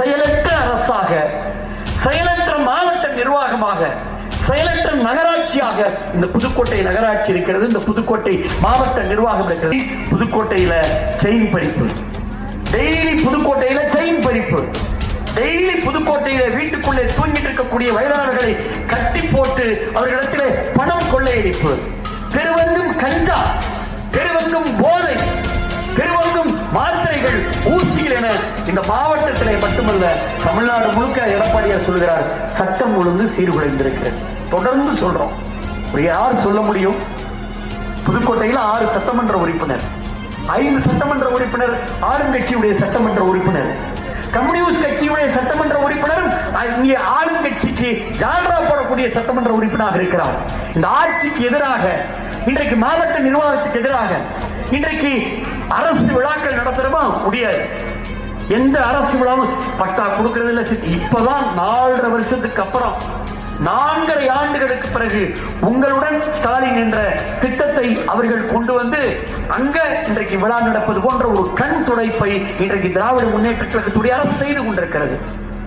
செயலற்ற அரசாக செயலற்ற மாவட்ட நிர்வாகமாக செயலற்ற நகராட்சியாக இந்த புதுக்கோட்டை நகராட்சி இருக்கிறது. இந்த புதுக்கோட்டை மாவட்ட நிர்வாகம் இருக்கிறது. புதுக்கோட்டையில செயின் பறிப்பு. டெய்லி புதுக்கோட்டையில செயின் பறிப்பு. டெய்லி புதுக்கோட்டையில வீட்டுக்குள்ளே தூங்கிட்டு இருக்கக்கூடிய வயதானவர்களை கட்டி போட்டு அவர்களிடத்திலே பணம் கொள்ளையடிப்பு. தெருவெங்கும் கஞ்சா தெருவெங்கும் போதை இந்த மாவட்டத்திலே மட்டுமல்ல தமிழ்நாடு முழுக்க எடப்பாடியார் சொல்கிறார் சட்டம் ஒழுங்கு சீர்குலைந்திருக்கிறது. தொடர்ந்து சொல்றோம். யார் சொல்ல முடியும்? புதுக்கோட்டையில் ஆறு சட்டமன்ற உறுப்பினர். ஐந்து சட்டமன்ற உறுப்பினர் ஆளுங்கட்சியுடைய சட்டமன்ற உறுப்பினர். கம்யூனிஸ்ட் கட்சியுடைய சட்டமன்ற உறுப்பினர் இங்கே ஆளுங்கட்சிக்கு ஜால்ரா போடக்கூடிய சட்டமன்ற உறுப்பினராக இருக்கிறார். இந்த ஆட்சிக்கு எதிராக இன்றைக்கு மாவட்ட நிர்வாகத்துக்கு எதிராக இன்றைக்கு அரசு விழாக்கள் நடத்துறோமா முடியாது. எந்த அரசு விழாவும் பட்டா கொடுக்கறது இல்ல இப்பதான் நாலரை வருஷத்துக்கு அப்புறம் நான்கரை ஆண்டுகளுக்கு பிறகு உங்களுடன் ஸ்டாலின் என்ற திட்டத்தை அவர்கள் கொண்டு வந்து அங்க இன்றைக்கு விழா நடப்பது போன்ற ஒரு கண் துடைப்பை இன்றைக்கு திராவிட முன்னேற்ற கழகத்துடைய அரசு செய்து கொண்டிருக்கிறது.